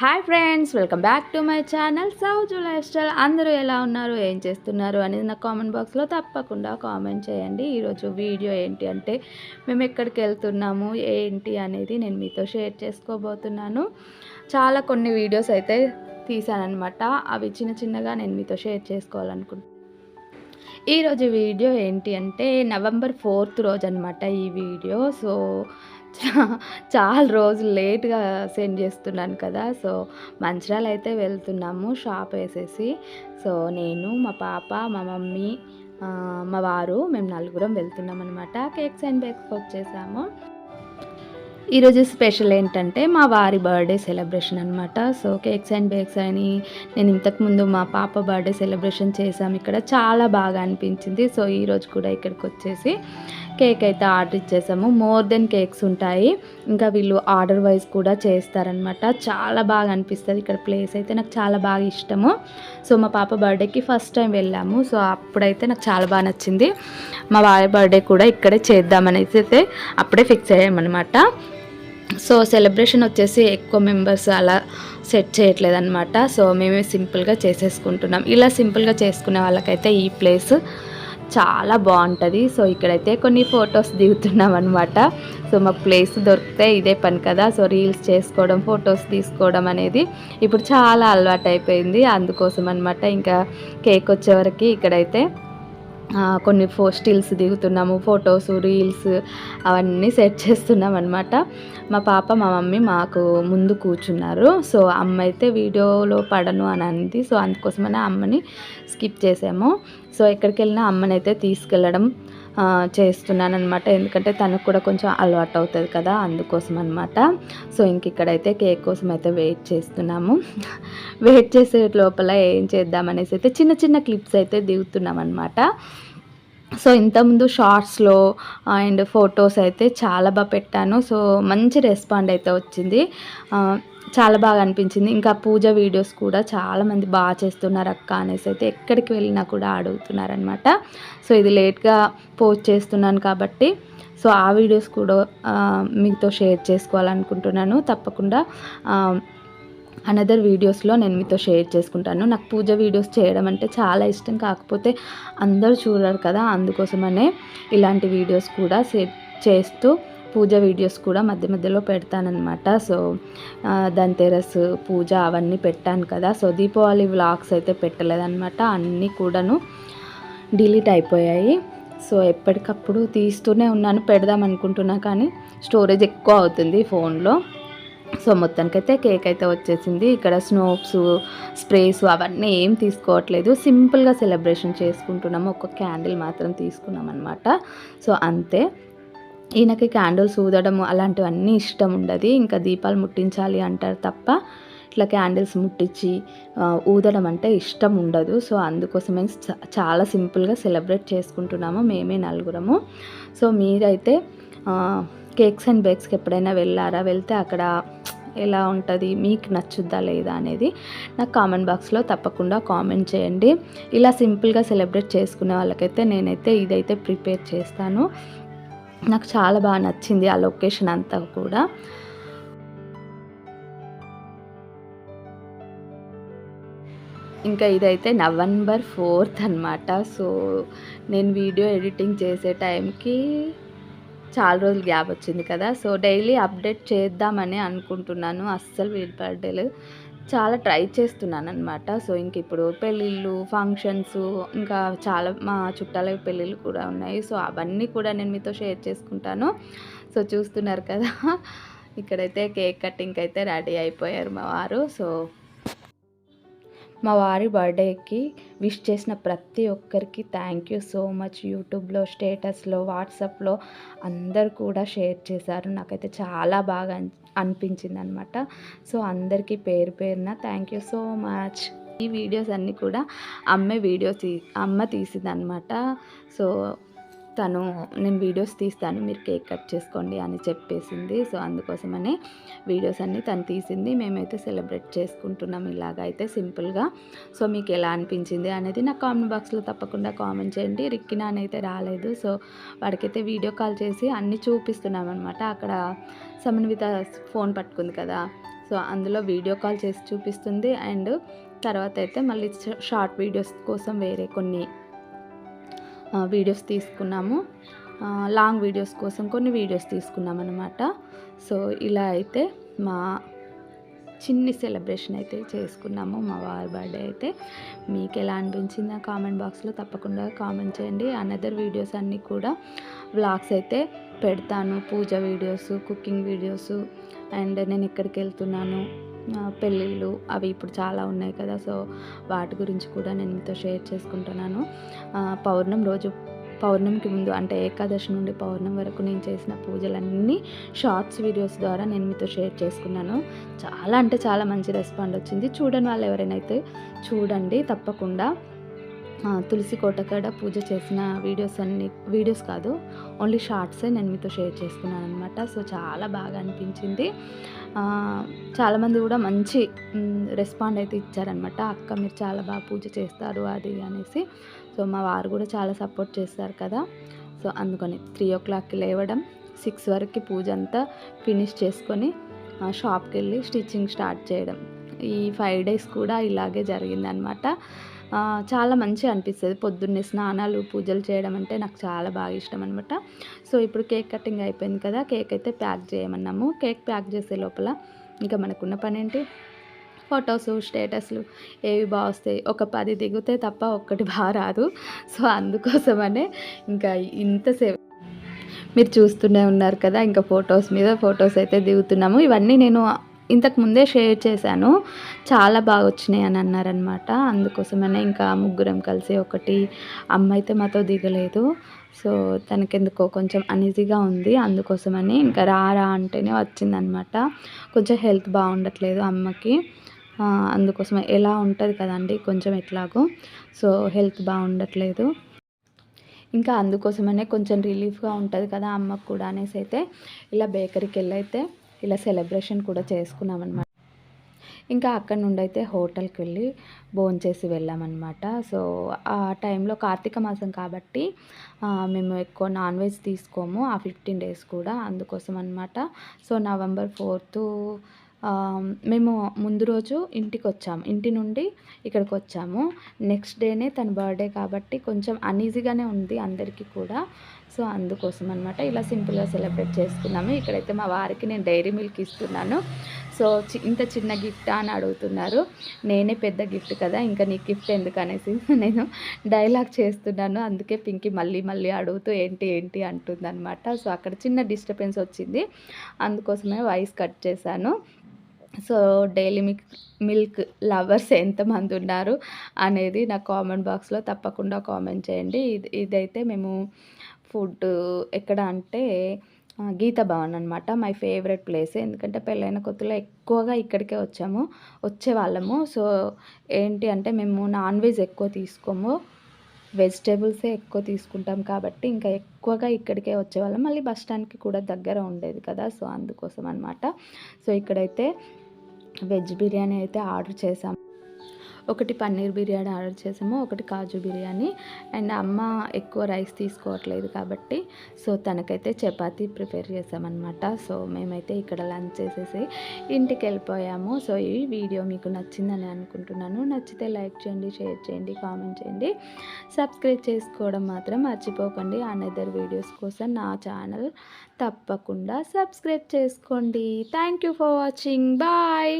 Hi friends welcome back to my channel Souju lifestyle. అందరూ ఎలా ఉన్నారు ఏం చేస్తున్నారు అనేది నా కామెంట్ బాక్స్లో తప్పకుండా కామెంట్ చేయండి. ఈరోజు వీడియో ఏంటి అంటే మేము ఎక్కడికి వెళ్తున్నాము ఏంటి అనేది నేను మీతో షేర్ చేసుకోబోతున్నాను. చాలా కొన్ని వీడియోస్ అయితే తీసానమాట అవి చిన్న చిన్నగా నేను మీతో షేర్ చేసుకోవాలనుకుంటున్నాను ఈరోజు వీడియో ఏంటి అంటే నవంబర్ ఫోర్త్ రోజు అనమాట ఈ వీడియో. సో చాలా రోజులు లేట్గా సెండ్ చేస్తున్నాను కదా సో మంచిర్యాల అయితే వెళ్తున్నాము షాప్ వేసేసి. సో నేను మా పాప మా మమ్మీ మా వారు మేము నలుగురం వెళ్తున్నాం అనమాట కేక్స్ అండ్ బేక్స్కి వచ్చేసాము ఈరోజు స్పెషల్ ఏంటంటే మా వారి బర్త్డే సెలబ్రేషన్ అనమాట సో కేక్స్ అండ్ బేక్స్ అని నేను ఇంతకుముందు మా పాప బర్త్డే సెలబ్రేషన్ చేసాము ఇక్కడ చాలా బాగా అనిపించింది. సో ఈరోజు కూడా ఇక్కడికి వచ్చేసి కేక్ అయితే ఆర్డర్ ఇచ్చేసాము. మోర్ దెన్ కేక్స్ ఉంటాయి. ఇంకా వీళ్ళు ఆర్డర్ వైజ్ కూడా చేస్తారనమాట చాలా బాగా అనిపిస్తుంది. ఇక్కడ ప్లేస్ అయితే నాకు చాలా బాగా ఇష్టము. సో మా పాప బర్త్డేకి ఫస్ట్ టైం వెళ్ళాము. సో అప్పుడైతే నాకు చాలా బాగా నచ్చింది. మా వారి బర్త్డే కూడా ఇక్కడే చేద్దామని అయితే అప్పుడే ఫిక్స్ అయ్యామన్నమాట. సో సెలబ్రేషన్ వచ్చేసి ఎక్కువ మెంబర్స్ అలా సెట్ చేయట్లేదు అనమాట సో మేమే సింపుల్గా చేసేసుకుంటున్నాం. ఇలా సింపుల్గా చేసుకునే వాళ్ళకైతే ఈ ప్లేస్ చాలా బాగుంటుంది. సో ఇక్కడైతే కొన్ని ఫొటోస్ దిగుతున్నాం అనమాట సో మాకు ప్లేస్ దొరికితే ఇదే పని కదా. సో రీల్స్ చేసుకోవడం ఫొటోస్ తీసుకోవడం అనేది ఇప్పుడు చాలా అలవాటు అయిపోయింది అందుకోసం అనమాట ఇంకా కేక్ వచ్చేవరకు ఇక్కడైతే కొన్ని ఫో స్టిల్స్ దిగుతున్నాము ఫొటోస్ రీల్స్ అవన్నీ సెట్ చేస్తున్నాం అనమాట మా పాప మా మమ్మీ మాకు ముందు కూర్చున్నారు. సో అమ్మ అయితే వీడియోలో పడను అని అంది. సో అందుకోసమనే అమ్మని స్కిప్ చేసాము. సో ఎక్కడికి వెళ్ళినా అమ్మని అయితే తీసుకెళ్ళడం చేస్తున్నాను అనమాట ఎందుకంటే తనకు కూడా కొంచెం అలవాటు అవుతుంది కదా అందుకోసం అనమాట సో ఇంక ఇక్కడైతే కేక్ కోసం అయితే వెయిట్ చేస్తున్నాము. వెయిట్ చేసే లోపల ఏం చేద్దామనేసి అయితే చిన్న చిన్న క్లిప్స్ అయితే దిగుతున్నాం అనమాట సో ఇంతకుముందు షార్ట్స్లో అండ్ ఫొటోస్ అయితే చాలా బాగా పెట్టాను. సో మంచి రెస్పాండ్ అయితే వచ్చింది. చాలా బాగా అనిపించింది. ఇంకా పూజ వీడియోస్ కూడా చాలామంది బాగా చేస్తున్నారు అక్క అనేసి అయితే ఎక్కడికి వెళ్ళినా కూడా అడుగుతున్నారనమాట సో ఇది లేట్గా పోస్ట్ చేస్తున్నాను కాబట్టి సో ఆ వీడియోస్ కూడా మీతో షేర్ చేసుకోవాలనుకుంటున్నాను. తప్పకుండా అనదర్ వీడియోస్లో నేను మీతో షేర్ చేసుకుంటాను. నాకు పూజ వీడియోస్ చేయడం అంటే చాలా ఇష్టం. కాకపోతే అందరూ చూడరు కదా అందుకోసమనే ఇలాంటి వీడియోస్ కూడా చేస్తూ పూజ వీడియోస్ కూడా మధ్య మధ్యలో పెడతానన్నమాట. సో దంతెరస్ ధన్తెరస్ పూజ అవన్నీ పెట్టాను కదా. సో దీపావళి వ్లాగ్స్ అయితే పెట్టలేదన్నమాట. అన్నీ కూడాను డిలీట్ అయిపోయాయి. సో ఎప్పటికప్పుడు తీస్తూనే ఉన్నాను. పెడదాం అనుకుంటున్నా కానీ స్టోరేజ్ ఎక్కువ అవుతుంది ఫోన్లో. సో మొత్తానికైతే కేక్ అయితే వచ్చేసింది. ఇక్కడ స్నోప్స్ స్ప్రేస్ అవన్నీ ఏం తీసుకోవట్లేదు. సింపుల్గా సెలబ్రేషన్ చేసుకుంటున్నాము. ఒక క్యాండిల్ మాత్రం తీసుకున్నాం అనమాట సో అంతే. ఈయనకి క్యాండిల్స్ ఊదడం అలాంటివన్నీ ఇష్టం ఉండదు. ఇంకా దీపాలు ముట్టించాలి అంటారు తప్ప ఇట్లా క్యాండిల్స్ ముట్టించి ఊదడం అంటే ఇష్టం ఉండదు. సో అందుకోసమే చ- చాలా సింపుల్గా సెలబ్రేట్ చేసుకుంటున్నాము మేమే నలుగురము. సో మీరైతే కేక్స్ అండ్ బేక్స్కి ఎప్పుడైనా వెళ్ళారా? వెళ్తే అక్కడ ఎలా ఉంటుంది? మీకు నచ్చుద్దా లేదా అనేది నాకు కామెంట్ బాక్స్లో తప్పకుండా కామెంట్ చేయండి. ఇలా సింపుల్గా సెలబ్రేట్ చేసుకునే వాళ్ళకైతే నేనైతే ఇదైతే ప్రిపేర్ చేస్తాను. నాకు చాలా బాగా నచ్చింది ఆ లొకేషన్ అంతా కూడా. ఇంకా ఇదైతే నవంబర్ ఫోర్త్ అనమాట సో నేను వీడియో ఎడిటింగ్ చేసే టైంకి చాలా రోజులు గ్యాప్ వచ్చింది కదా. సో డైలీ అప్డేట్ చేద్దామని అనుకుంటున్నాను. అస్సలు వీలు పడలేదు చాలా ట్రై చేస్తున్నాను అనమాట సో ఇంక ఇప్పుడు పెళ్ళిళ్ళు ఫంక్షన్స్ ఇంకా చాలా మా చుట్టాల పెళ్ళిళ్ళు కూడా ఉన్నాయి. సో అవన్నీ కూడా నేను మీతో షేర్ చేసుకుంటాను. సో చూస్తున్నారు కదా. ఇక్కడైతే కేక్ కటింగ్ అయితే రెడీ అయిపోయారు మా వారు. సో మా వారి బర్త్డేకి విష్ చేసిన ప్రతి ఒక్కరికి థ్యాంక్ యూ సో మచ్ యూట్యూబ్లో స్టేటస్లో వాట్సాప్లో అందరు కూడా షేర్ చేశారు. నాకైతే చాలా బాగా అనిపించింది అనమాట సో అందరికీ పేరు పేరున థ్యాంక్ యూ సో మచ్ ఈ వీడియోస్ అన్నీ కూడా అమ్మే వీడియోస్ తీ అమ్మ తీసిందనమాట సో తను నేను వీడియోస్ తీస్తాను మీరు కేక్ కట్ చేసుకోండి అని చెప్పేసింది. సో అందుకోసమని వీడియోస్ అన్నీ తను తీసింది. మేమైతే సెలబ్రేట్ చేసుకుంటున్నాం ఇలాగ అయితే సింపుల్గా. సో మీకు ఎలా అనిపించింది అనేది నా కామెంట్ బాక్స్లో తప్పకుండా కామెంట్ చేయండి. రిక్కినా రాలేదు. సో వాడికైతే వీడియో కాల్ చేసి అన్నీ చూపిస్తున్నాం అనమాట అక్కడ సమన్విత ఫోన్ పట్టుకుంది కదా. సో అందులో వీడియో కాల్ చేసి చూపిస్తుంది. అండ్ తర్వాత అయితే మళ్ళీ షార్ట్ వీడియోస్ కోసం వేరే కొన్ని వీడియోస్ తీసుకున్నాము. లాంగ్ వీడియోస్ కోసం కొన్ని వీడియోస్ తీసుకున్నాం అనమాట సో ఇలా అయితే మా చిన్ని సెలబ్రేషన్ అయితే చేసుకున్నాము మా వారి బర్త్డే అయితే. మీకు ఎలా అనిపించిందో కామెంట్ బాక్స్లో తప్పకుండా కామెంట్ చేయండి. అనదర్ వీడియోస్ అన్నీ కూడా వ్లాగ్స్ అయితే పెడతాను. పూజ వీడియోస్ కుకింగ్ వీడియోస్ అండ్ నేను ఎక్కడికి వెళ్తున్నాను. పెళ్ళిళ్ళు అవి ఇప్పుడు చాలా ఉన్నాయి కదా సో వాటి గురించి కూడా నేను మీతో షేర్ చేసుకుంటున్నాను. పౌర్ణం రోజు పౌర్ణమికి ముందు అంటే ఏకాదశి నుండి పౌర్ణమి వరకు నేను చేసిన పూజలన్నీ షార్ట్స్ వీడియోస్ ద్వారా నేను మీతో షేర్ చేసుకున్నాను. చాలా అంటే చాలా మంచి రెస్పాండ్ వచ్చింది. చూడని వాళ్ళు ఎవరైనా అయితే చూడండి తప్పకుండా. తులసి కోటకాడ పూజ చేసిన వీడియోస్ అన్ని వీడియోస్ కాదు ఓన్లీ షార్ట్సే నేను మీతో షేర్ చేసుకున్నాను అనమాట సో చాలా బాగా అనిపించింది. చాలామంది కూడా మంచి రెస్పాండ్ అయితే ఇచ్చారనమాట అక్క మీరు చాలా బాగా పూజ చేస్తారు అది అనేసి. సో మా వారు కూడా చాలా సపోర్ట్ చేస్తారు కదా. సో అందుకని త్రీ ఓ క్లాక్కి లేవడం సిక్స్ వరకు పూజ అంతా ఫినిష్ చేసుకొని షాప్కి వెళ్ళి స్టిచ్చింగ్ స్టార్ట్ చేయడం. ఈ ఫైవ్ డేస్ కూడా ఇలాగే జరిగిందనమాట చాలా మంచిగా అనిపిస్తుంది. పొద్దున్నే స్నానాలు పూజలు చేయడం అంటే నాకు చాలా బాగా ఇష్టం అనమాట సో ఇప్పుడు కేక్ కటింగ్ అయిపోయింది కదా కేక్ అయితే ప్యాక్ చేయమన్నాము. కేక్ ప్యాక్ చేసే లోపల ఇంకా మనకున్న పని ఏంటి ఫొటోస్ స్టేటస్లు ఏవి బాగా వస్తాయి? ఒక పది దిగితే తప్ప ఒక్కటి బాగా రాదు. సో అందుకోసమనే ఇంకా ఇంతసేపు మీరు చూస్తూనే ఉన్నారు కదా ఇంకా ఫొటోస్ మీద ఫొటోస్ అయితే దిగుతున్నాము. ఇవన్నీ నేను ఇంతకు ముందే షేర్ చేశాను. చాలా బాగా వచ్చినాయి అని అన్నారనమాట అందుకోసమనే ఇంకా ముగ్గురం కలిసి ఒకటి అమ్మ అయితే మాతో దిగలేదు. సో తనకెందుకో కొంచెం అనీజీగా ఉంది. అందుకోసమని ఇంకా రారా అంటేనే వచ్చిందనమాట కొంచెం హెల్త్ బాగుండట్లేదు అమ్మకి. అందుకోసం అందుకోసమే ఎలా ఉంటుంది కదండి కొంచెం ఎట్లాగో. సో హెల్త్ బాగుండట్లేదు. ఇంకా అందుకోసమనే కొంచెం రిలీఫ్గా ఉంటుంది కదా అమ్మకు కూడా అనేసి అయితే ఇలా బేకరీకి వెళ్ళైతే ఇలా సెలబ్రేషన్ కూడా చేసుకున్నాం అనమాట ఇంకా అక్కడ నుండి అయితే హోటల్కి వెళ్ళి భోంచేసి వెళ్ళామన్నమాట. సో ఆ టైంలో కార్తీక మాసం కాబట్టి మేము ఎక్కువ నాన్ వెజ్ తీసుకోము. ఆ ఫిఫ్టీన్ డేస్ కూడా అందుకోసం అనమాట సో నవంబర్ ఫోర్త్ మేము ముందు రోజు ఇంటికి వచ్చాము ఇంటి నుండి ఇక్కడికి వచ్చాము నెక్స్ట్ డేనే తన బర్త్డే కాబట్టి కొంచెం అన్ఈజీగానే ఉంది అందరికీ కూడా. సో అందుకోసం అనమాట ఇలా సింపుల్గా సెలబ్రేట్ చేసుకున్నాము. ఇక్కడైతే మా వారికి నేను డైరీ మిల్క్ ఇస్తున్నాను. సో చి- ఇంత చిన్న గిఫ్ట్ అని అడుగుతున్నారు. నేనే పెద్ద గిఫ్ట్ కదా ఇంకా నీ గిఫ్ట్ ఎందుకు అనేసి నేను డైలాగ్ చేస్తున్నాను. అందుకే పింకి మళ్ళీ మళ్ళీ అడుగుతూ ఏంటి ఏంటి అంటుందన్నమాట సో అక్కడ చిన్న డిస్టర్బెన్స్ వచ్చింది. అందుకోసమే వాయిస్ కట్ చేశాను. So daily milk milk lovers ఎంతమంది ఉన్నారు అనేది నా కామెంట్ బాక్స్లో తప్పకుండా కామెంట్ చేయండి. ఇది ఇదైతే మేము ఫుడ్ ఎక్కడ అంటే గీత భవన్ అనమాట మై ఫేవరెట్ ప్లేస్. ఎందుకంటే పెళ్ళైన కొత్తలో ఎక్కువగా ఇక్కడికే వచ్చాము వచ్చేవాళ్ళము సో ఏంటి అంటే మేము నాన్ వెజ్ ఎక్కువ తీసుకోము. వెజిటేబుల్సే ఎక్కువ తీసుకుంటాం కాబట్టి ఇంకా ఎక్కువగా ఇక్కడికే వచ్చేవాళ్ళం మళ్ళీ బస్ స్టాండ్కి కూడా దగ్గర ఉండేది కదా సో అందుకోసం అనమాట సో ఇక్కడైతే వెజ్ బిర్యానీ అయితే ఆర్డర్ చేసాం ఒకటి పన్నీర్ బిర్యానీ ఆర్డర్ చేసాము ఒకటి కాజు బిర్యానీ. అండ్ అమ్మ ఎక్కువ రైస్ తీసుకోవట్లేదు కాబట్టి సో తనకైతే చపాతీ ప్రిపేర్ చేసామన్నమాట. సో మేమైతే ఇక్కడ లంచ్ చేసేసి ఇంటికి వెళ్ళిపోయాము. సో ఈ వీడియో మీకు నచ్చిందని అనుకుంటున్నాను. నచ్చితే లైక్ చేయండి షేర్ చేయండి కామెంట్ చేయండి. సబ్స్క్రైబ్ చేసుకోవడం మాత్రం మర్చిపోకండి. అనదర్ వీడియోస్ కోసం నా ఛానల్ తప్పకుండా సబ్స్క్రైబ్ చేసుకోండి. Thank you for watching bye